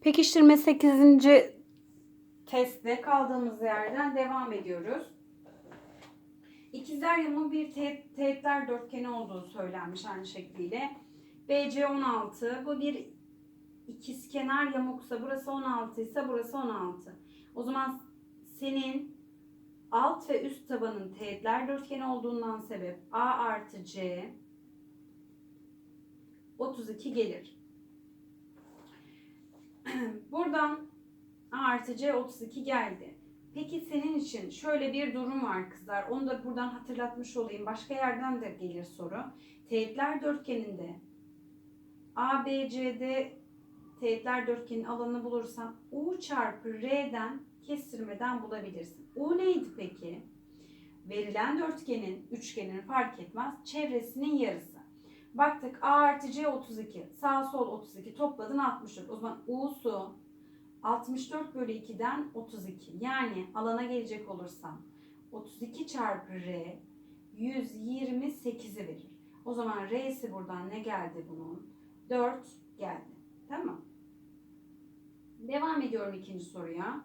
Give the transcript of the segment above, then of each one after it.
Pekiştirme 8. testte kaldığımız yerden devam ediyoruz. İkizler yamuğu bir te- teğetler dörtgeni olduğu söylenmiş aynı şekliyle. BC 16. Bu bir ikizkenar yamuksa burası 16 ise burası 16. O zaman senin alt ve üst tabanın teğetler dörtgeni olduğundan sebep A artı C 32 gelir. Buradan A artı C 32 geldi. Peki senin için şöyle bir durum var kızlar. Onu da buradan hatırlatmış olayım. Başka yerden de gelir soru. Teğetler dörtgeninde A, B, C'de teğetler dörtgenin alanını bulursan U çarpı R'den kestirmeden bulabilirsin. U neydi peki? Verilen dörtgenin, üçgenin fark etmez çevresinin yarısı. Baktık A artı C 32. Sağ sol 32. Topladın 64. O zaman U'su 64 bölü 2'den 32. Yani alana gelecek olursam 32 çarpı R 128'i verir. O zaman R'si buradan ne geldi bunun? 4 geldi. Tamam. Devam ediyorum ikinci soruya.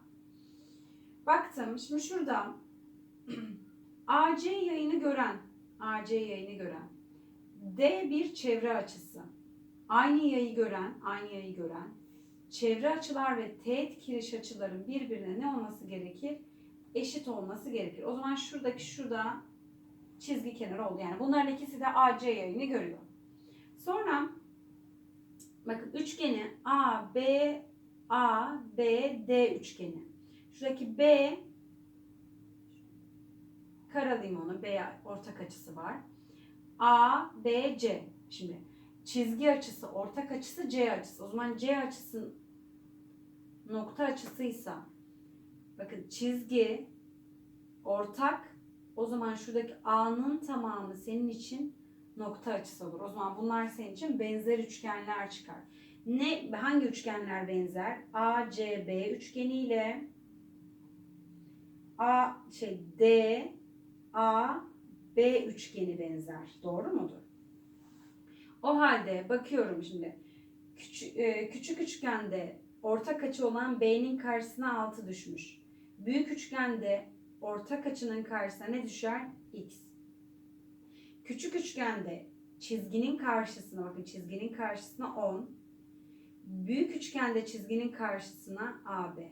Baktım şimdi şuradan AC yayını gören AC yayını gören D bir çevre açısı. Aynı yayı gören, aynı yayı gören çevre açılar ve teğet kiriş açıların birbirine ne olması gerekir? Eşit olması gerekir. O zaman şuradaki şurada çizgi kenarı oldu. Yani bunların ikisi de AC yayını görüyor. Sonra bakın üçgeni A, B, A, B, D üçgeni. Şuradaki B karalayayım onu. B ortak açısı var. A, B, C. Şimdi çizgi açısı, ortak açısı C açısı. O zaman C açısı nokta açısıysa bakın çizgi ortak o zaman şuradaki A'nın tamamı senin için nokta açısı olur. O zaman bunlar senin için benzer üçgenler çıkar. Ne hangi üçgenler benzer? A, C, B üçgeni ile A şey D, A, B üçgeni benzer. Doğru mudur? O halde bakıyorum şimdi. Küçük, e, küçük üçgende ortak açı olan B'nin karşısına 6 düşmüş. Büyük üçgende ortak açının karşısına ne düşer? X. Küçük üçgende çizginin karşısına bakın çizginin karşısına 10. Büyük üçgende çizginin karşısına AB.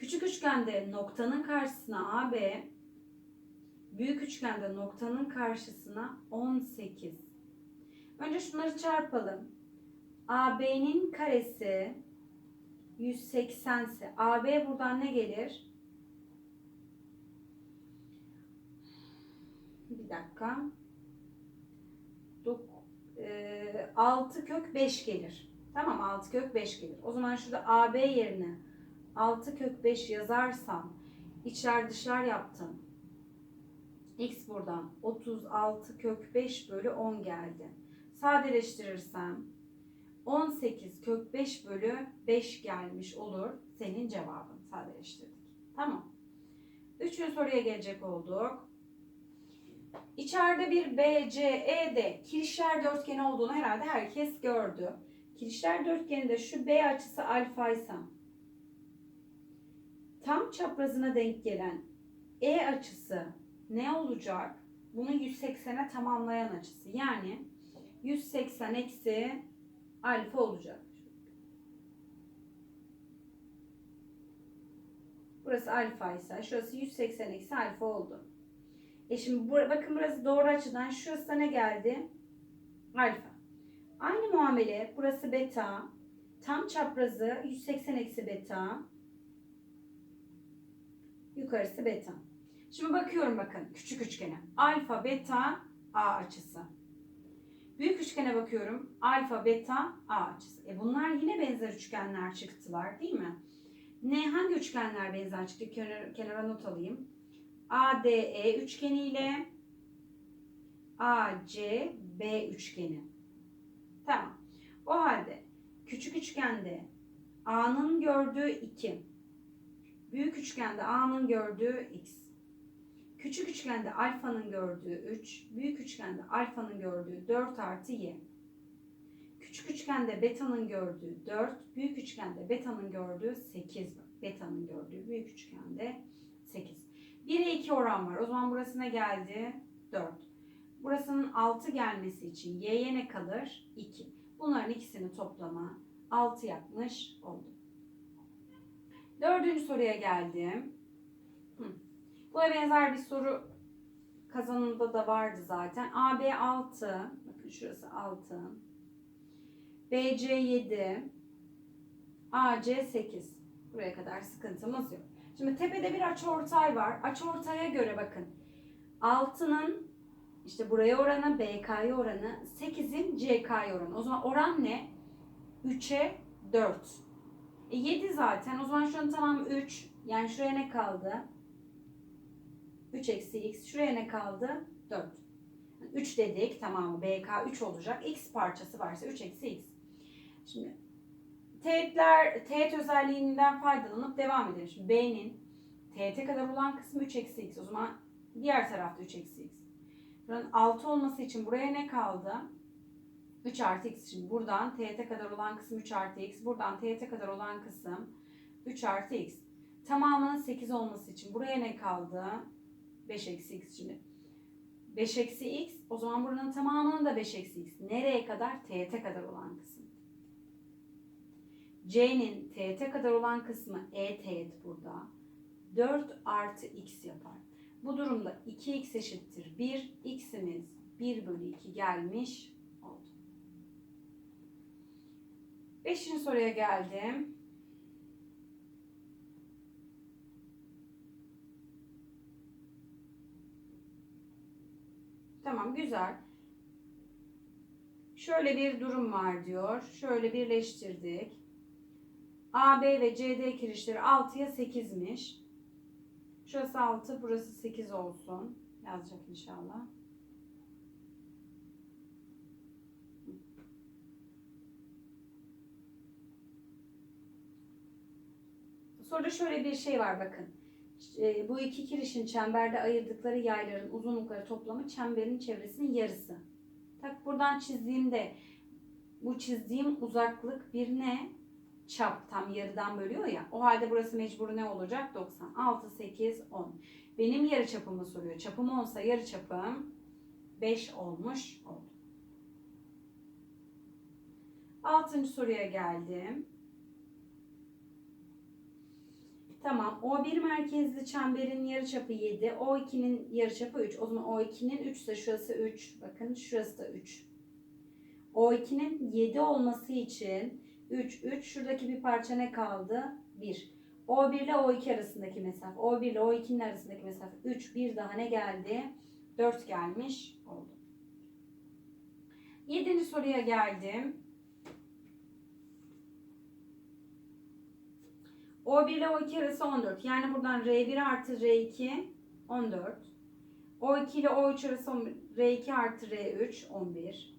Küçük üçgende noktanın karşısına AB, büyük üçgende noktanın karşısına 18. Önce şunları çarpalım. AB'nin karesi 180 ise AB buradan ne gelir? Bir dakika. 6 kök 5 gelir. Tamam 6 kök 5 gelir. O zaman şurada AB yerine 6 kök 5 yazarsam içler dışlar yaptım. X buradan 36 kök 5 bölü 10 geldi. Sadeleştirirsem 18 kök 5 bölü 5 gelmiş olur. Senin cevabın sadeleştirdik. Tamam. Üçüncü soruya gelecek olduk. İçeride bir BCE'de kirişler dörtgeni olduğunu herhalde herkes gördü. Kirişler dörtgeninde şu B açısı alfa ise tam çaprazına denk gelen E açısı ne olacak? Bunu 180'e tamamlayan açısı. Yani 180 eksi alfa olacak. Burası alfa ise şurası 180 eksi alfa oldu. E şimdi bu, bakın burası doğru açıdan şurası da ne geldi? Alfa. Aynı muamele burası beta. Tam çaprazı 180 eksi beta. Yukarısı beta. Şimdi bakıyorum bakın küçük üçgene. Alfa, beta, A açısı. Büyük üçgene bakıyorum. Alfa, beta, A açısı. E bunlar yine benzer üçgenler çıktılar değil mi? Ne hangi üçgenler benzer çıktı? Kenara, kenara not alayım. ADE üçgeni ile ACB üçgeni. Tamam. O halde küçük üçgende A'nın gördüğü 2. Büyük üçgende A'nın gördüğü X. Küçük üçgende alfanın gördüğü 3. Büyük üçgende alfanın gördüğü 4 artı Y. Küçük üçgende beta'nın gördüğü 4, büyük üçgende beta'nın gördüğü 8. Beta'nın gördüğü büyük üçgende 8. 1'e 2 oran var. O zaman burası ne geldi? 4. Burasının 6 gelmesi için y'ye ne kalır? 2. Bunların ikisini toplama 6 yapmış oldum. Dördüncü soruya geldim. Buna benzer bir soru kazanımda da vardı zaten. AB 6. Bakın şurası 6. BC 7. AC 8. Buraya kadar sıkıntımız yok. Şimdi tepede bir açıortay var. Açıortaya göre bakın. 6'nın işte buraya oranı, BK'ya oranı, 8'in CK'ya oranı. O zaman oran ne? 3'e 4. E 7 zaten. O zaman şunun tamamı 3. Yani şuraya ne kaldı? 3 eksi x. Şuraya ne kaldı? 4. 3 dedik tamamı BK 3 olacak. X parçası varsa 3 eksi x. Şimdi teğetler, teğet özelliğinden faydalanıp devam edelim. Şimdi B'nin teğete kadar olan kısmı 3 eksi x. O zaman diğer tarafta 3 eksi x. Buranın 6 olması için buraya ne kaldı? 3 artı x. Şimdi buradan teğete kadar olan kısım 3 artı x. Buradan teğete kadar olan kısım 3 artı x. Tamamının 8 olması için buraya ne kaldı? 5 eksi x şimdi. 5 eksi x o zaman buranın tamamının da 5 eksi x. Nereye kadar? Teğete kadar olan kısım. C'nin teğete kadar olan kısmı e teğet burada. 4 artı x yapar. Bu durumda 2x eşittir 1. x'imiz 1 bölü 2 gelmiş oldu. Beşinci soruya geldim. Tamam güzel. Şöyle bir durum var diyor. Şöyle birleştirdik. AB ve CD kirişleri 6'ya 8'miş. Şurası 6, burası 8 olsun. Yazacak inşallah. Sonra şöyle bir şey var bakın. E, Bu iki kirişin çemberde ayırdıkları yayların uzunlukları toplamı çemberin çevresinin yarısı. Tak buradan çizdiğimde bu çizdiğim uzaklık bir ne? Çap tam yarıdan bölüyor ya. O halde burası mecbur ne olacak? 90. 6, 8, 10. Benim yarı çapımı soruyor. Çapım olsa yarı çapım 5 olmuş oldu. Altıncı soruya geldim. Tamam. O1 merkezli çemberin yarıçapı 7. O2'nin yarıçapı 3. O zaman O2'nin 3 ise şurası 3. Bakın şurası da 3. O2'nin 7 olması için 3, 3. Şuradaki bir parça ne kaldı? 1. O1 ile O2 arasındaki mesafe. O1 ile O2'nin arasındaki mesafe 3. Bir daha ne geldi? 4 gelmiş oldu. Yedinci soruya geldim. O1 ile O2 arası 14. Yani buradan R1 artı R2 14. O2 ile O3 arası 11. R2 artı R3 11.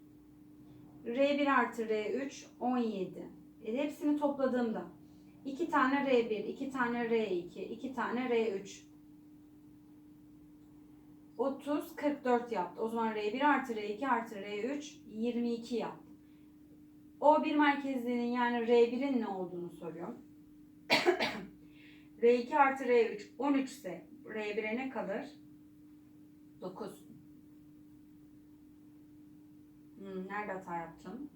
R1 artı R3 17. E, hepsini topladığımda 2 tane R1, 2 tane R2, 2 tane R3. 30, 44 yaptı. O zaman R1 artı R2 artı R3 22 yaptı. O1 merkezliğinin yani R1'in ne olduğunu soruyorum. R2 artı R3 13 ise R1'e ne kalır? 9. Hmm, nerede hata yaptım?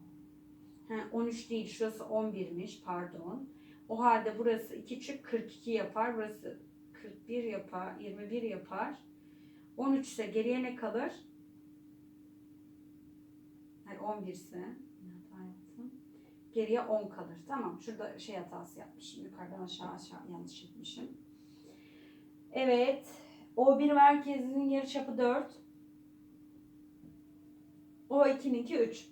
Ha, 13 değil şurası 11'miş pardon. O halde burası 2 çık 42 yapar. Burası 41 yapar. 21 yapar. 13 ise geriye ne kalır? Hayır 11 ise. Geriye 10 kalır. Tamam. Şurada şey hatası yapmışım. Yukarıdan aşağı aşağı yanlış etmişim. Evet. O1 merkezinin yarıçapı 4. O2'ninki 3.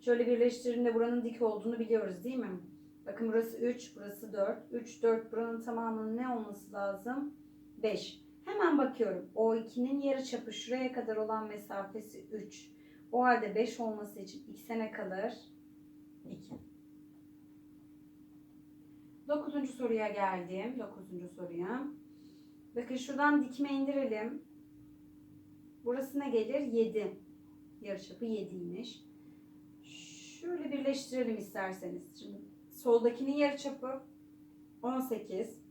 Şöyle birleştirdiğinde buranın dik olduğunu biliyoruz değil mi? Bakın burası 3, burası 4. 3, 4 buranın tamamının ne olması lazım? 5. Hemen bakıyorum. O2'nin yarıçapı şuraya kadar olan mesafesi 3. O halde 5 olması için x'e ne kalır? 2. Dokuzuncu soruya geldim. Dokuzuncu soruya. Bakın şuradan dikme indirelim. Burası ne gelir? 7. Yarıçapı 7'ymiş. birleştirelim isterseniz. Şimdi soldakinin yarıçapı 18.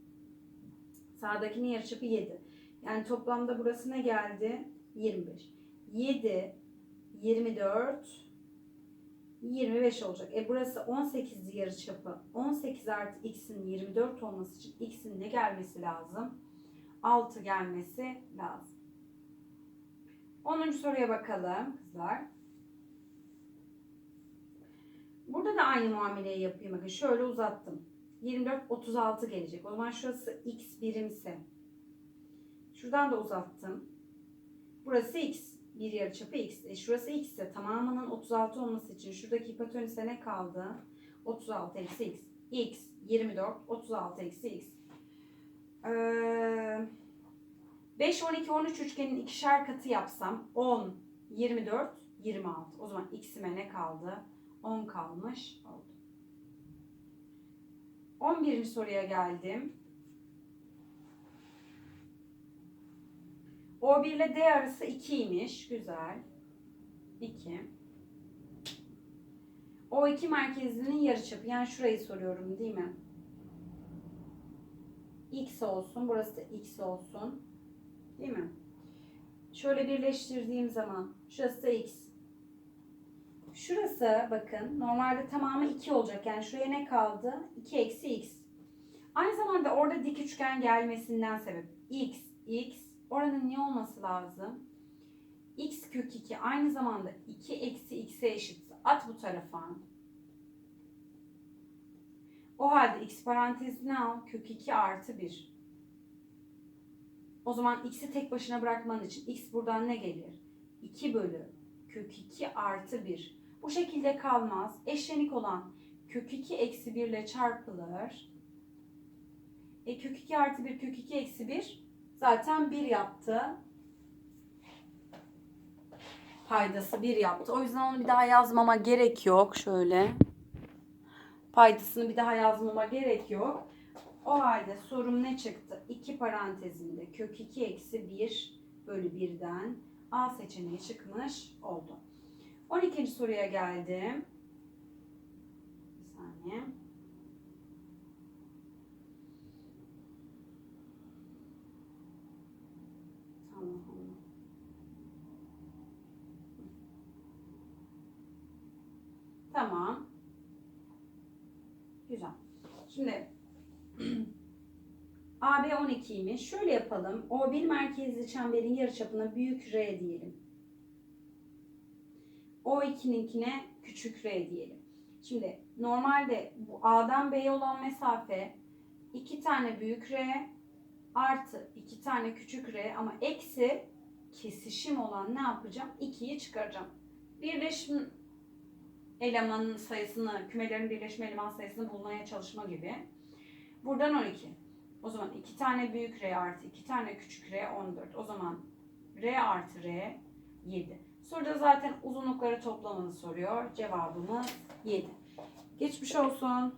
Sağdakinin yarıçapı 7. Yani toplamda burası ne geldi? 25. 7, 24, 25 olacak. E burası 18 yarıçapı. 18 artı x'in 24 olması için x'in ne gelmesi lazım? 6 gelmesi lazım. 10. soruya bakalım kızlar. Burada da aynı muameleyi yapayım. Bakın şöyle uzattım. 24, 36 gelecek. O zaman şurası x birimse. Şuradan da uzattım. Burası x. Bir yarıçapı x. E şurası x ise tamamının 36 olması için şuradaki hipotenüse ne kaldı? 36 eksi x. x 24, 36 eksi x. Ee, 5, 12, 13 üçgenin ikişer katı yapsam 10, 24, 26. O zaman x'ime ne kaldı? 10 kalmış oldu. 11. soruya geldim. O1 ile D arası 2'ymiş. Güzel. 2. O2 merkezinin yarıçapı. Yani şurayı soruyorum değil mi? X olsun. Burası da X olsun. Değil mi? Şöyle birleştirdiğim zaman şurası da X. Şurası bakın normalde tamamı 2 olacak. Yani şuraya ne kaldı? 2 eksi X. Aynı zamanda orada dik üçgen gelmesinden sebep. X, X. Oranın ne olması lazım? X kök 2 aynı zamanda 2 eksi X'e eşit. At bu tarafa. O halde X parantezine al. Kök 2 artı 1. O zaman X'i tek başına bırakman için X buradan ne gelir? 2 bölü kök 2 artı 1. Bu şekilde kalmaz. Eşlenik olan kök 2 eksi 1 ile çarpılır. E kök 2 artı 1 kök 2 eksi 1 zaten 1 yaptı. Paydası 1 yaptı. O yüzden onu bir daha yazmama gerek yok. Şöyle. Paydasını bir daha yazmama gerek yok. O halde sorum ne çıktı? 2 parantezinde kök 2 eksi 1 bölü 1'den A seçeneği çıkmış oldu. 12. soruya geldim. Bir saniye. Güzel. Şimdi AB 12'ymiş. Şöyle yapalım. O1 merkezli çemberin yarıçapına büyük R diyelim. O2'ninkine küçük R diyelim. Şimdi normalde bu A'dan B'ye olan mesafe 2 tane büyük R artı 2 tane küçük R ama eksi kesişim olan ne yapacağım? 2'yi çıkaracağım. Birleşim elemanın sayısını, kümelerin birleşme eleman sayısını bulmaya çalışma gibi. Buradan 12. O zaman 2 tane büyük R artı 2 tane küçük R 14. O zaman R artı R 7. Soruda zaten uzunlukları toplamanı soruyor. Cevabımız 7. Geçmiş olsun.